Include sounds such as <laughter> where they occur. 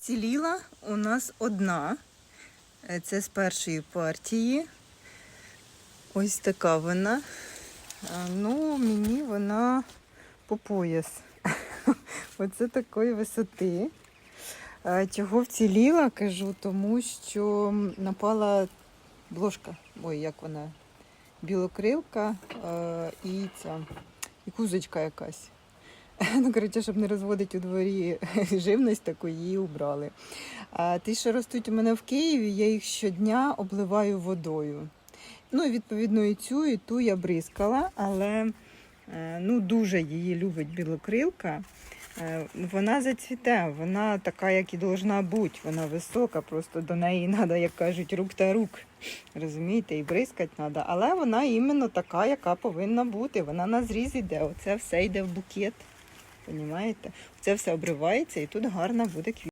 Ціліла у нас одна. Е, Це з першої партії. Ось така вона. Ну, мені вона по пояс. <laughs> Оце такої висоти. Чого вціліла, кажу, тому що напала бложка. Ой, як вона? Білокрилка е, і ця, і кузочка якась. <laughs> Ну, коротше, щоб не розводити у дворі <laughs> живність, таку її убрали. А ті, що ростуть у мене в Києві, я їх щодня обливаю водою. Ну, відповідно, і цю, і ту я бризкала, але е, ну, дуже її любить білокрилка. Е, Вона зацвіте, вона така, як і должна бути. Вона висока, просто до неї треба, як кажуть, рук та рук. Розумієте, і бризкати треба. Але вона іменно така, яка повинна бути. Вона на зріз іде. Оце все йде в букет. Понімаєте? Це все обривається і тут гарна буде квітка.